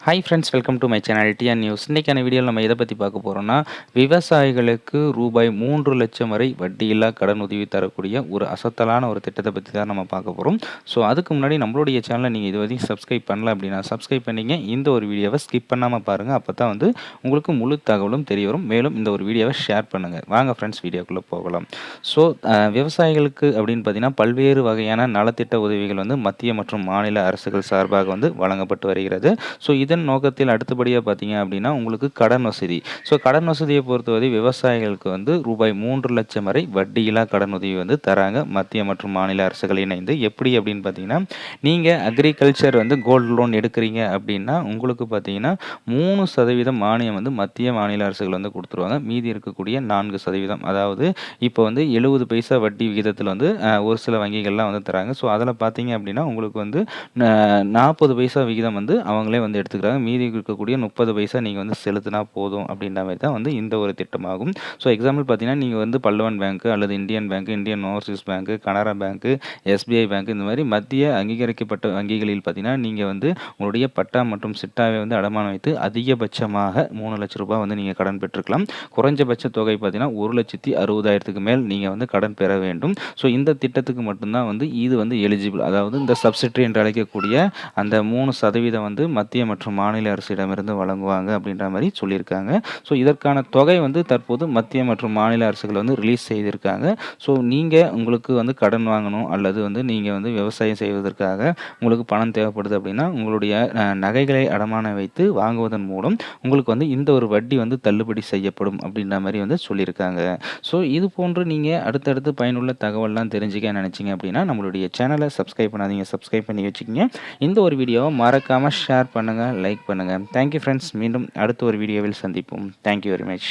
Hi friends welcome to my channel TN news இன்றைக்கான வீடியோவில் நம்ம எதை பற்றி பார்க்க போகிறோம்னா விவசாயிகளுக்கு ரூபாய் மூன்று லட்சம் வரை வட்டியில்லா கடன் உதவி தரக்கூடிய ஒரு அசத்தலான ஒரு திட்டத்தை பற்றி தான் நம்ம பார்க்க போகிறோம் ஸோ அதுக்கு முன்னாடி நம்மளுடைய சேனலை நீங்கள் இது வரைக்கும் சப்ஸ்கிரைப் பண்ணல அப்படின்னா சப்ஸ்கிரைப் பண்ணிங்க. இந்த ஒரு வீடியோவை ஸ்கிப் பண்ணாமல் பாருங்கள் அப்போ தான் வந்து உங்களுக்கு முழு தகவலும் தெரிய வரும். மேலும் இந்த ஒரு வீடியோவை ஷேர் பண்ணுங்கள் வாங்க ஃப்ரெண்ட்ஸ் வீடியோக்குள்ளே போகலாம். ஸோ விவசாயிகளுக்கு அப்படின்னு பார்த்தீங்கன்னா பல்வேறு வகையான நலத்திட்ட உதவிகள் வந்து மத்திய மற்றும் மாநில அரசுகள் சார்பாக வந்து வழங்கப்பட்டு வருகிறது. ஸோ இதன் நோக்கத்தில் அடுத்தபடியாக பார்த்தீங்க அப்படின்னா உங்களுக்கு கடன் வசதி. ஸோ கடன் வசதியை பொறுத்தவரை விவசாயிகளுக்கு வந்து ரூபாய் மூன்று லட்சம் வரை வட்டியில்லா கடன் உதவி வந்து தராங்க. மத்திய மற்றும் மாநில அரசுகள் இணைந்து. எப்படி அப்படின்னு பார்த்தீங்கன்னா நீங்கள் அக்ரிகல்ச்சர் வந்து கோல்டு லோன் எடுக்கிறீங்க அப்படின்னா உங்களுக்கு பார்த்தீங்கன்னா மூணு சதவீதம் மானியம் வந்து மத்திய மாநில அரசுகள் வந்து கொடுத்துருவாங்க. மீதி இருக்கக்கூடிய நான்கு சதவீதம். அதாவது இப்போ வந்து எழுபது பைசா வட்டி விகிதத்தில் வந்து ஒரு சில வங்கிகள்லாம் வந்து தராங்க. ஸோ அதில் பார்த்தீங்க அப்படின்னா உங்களுக்கு வந்து நாற்பது பைசா விகிதம் வந்து அவங்களே வந்து எடுத்துக்கிறாங்க மீதி இருக்கக்கூடிய முப்பது பைசா நீங்கள் வந்து செலுத்தினா போதும் அப்படின்ற மாதிரி தான் வந்து இந்த ஒரு திட்டமாகும். ஸோ எக்ஸாம்பிள் பார்த்தீங்கன்னா நீங்கள் வந்து பல்லவன் பேங்க்கு அல்லது இந்தியன் பேங்க் இந்தியன் ஓவர்சீஸ் பேங்க்கு கனரா பேங்க்கு எஸ்பிஐ பேங்க் இந்த மாதிரி மத்திய அங்கீகரிக்கப்பட்ட வங்கிகளில் பார்த்தீங்கன்னா நீங்கள் வந்து உங்களுடைய பட்டா மற்றும் சிட்டாவை வந்து அடமானம் வைத்து அதிகபட்சமாக மூணு லட்ச ரூபாய் வந்து நீங்கள் கடன் பெற்றுக்கலாம். குறைஞ்சபட்ச தொகை பார்த்தீங்கன்னா ஒரு லட்சத்தி அறுபதாயிரத்துக்கு மேல் நீங்கள் வந்து கடன் பெற வேண்டும். ஸோ இந்த திட்டத்துக்கு மட்டும்தான் வந்து இது வந்து எலிஜிபிள் அதாவது இந்த சப்சிட்ரி என்று அழைக்கக்கூடிய அந்த மூணு சதவீதம் வந்து மத்திய மற்றும் மாநில அரசிடமிருந்து வழங்குவாங்க அப்படின்ற மாதிரி சொல்லியிருக்காங்க. ஸோ இதற்கான தொகை வந்து தற்போது மத்திய மற்றும் மாநில அரசுகள் வந்து ரிலீஸ் செய்திருக்காங்க. ஸோ நீங்கள் உங்களுக்கு வந்து கடன் வாங்கணும் அல்லது வந்து நீங்கள் வந்து விவசாயம் செய்வதற்காக உங்களுக்கு பணம் தேவைப்படுது அப்படின்னா உங்களுடைய நகைகளை அடமானம் வைத்து வாங்குவதன் மூலம் உங்களுக்கு வந்து இந்த ஒரு வட்டி வந்து தள்ளுபடி செய்யப்படும் அப்படின்ற மாதிரி வந்து சொல்லியிருக்காங்க. ஸோ இது போன்று நீங்கள் அடுத்தடுத்து பயனுள்ள தகவல்லாம் தெரிஞ்சுக்க நினச்சிங்க அப்படின்னா நம்மளுடைய சேனலை சப்ஸ்கிரைப் பண்ணாதீங்க. சப்ஸ்கிரைப் பண்ணி வச்சுக்கோங்க. இந்த ஒரு வீடியோவை மறக்காமல் ஷேர் பண்ணுங்கள் லைக் பண்ணுங்கள் தேங்க்யூ ஃப்ரெண்ட்ஸ் மீண்டும் அடுத்த ஒரு வீடியோவில் சந்திப்போம். Thank you very much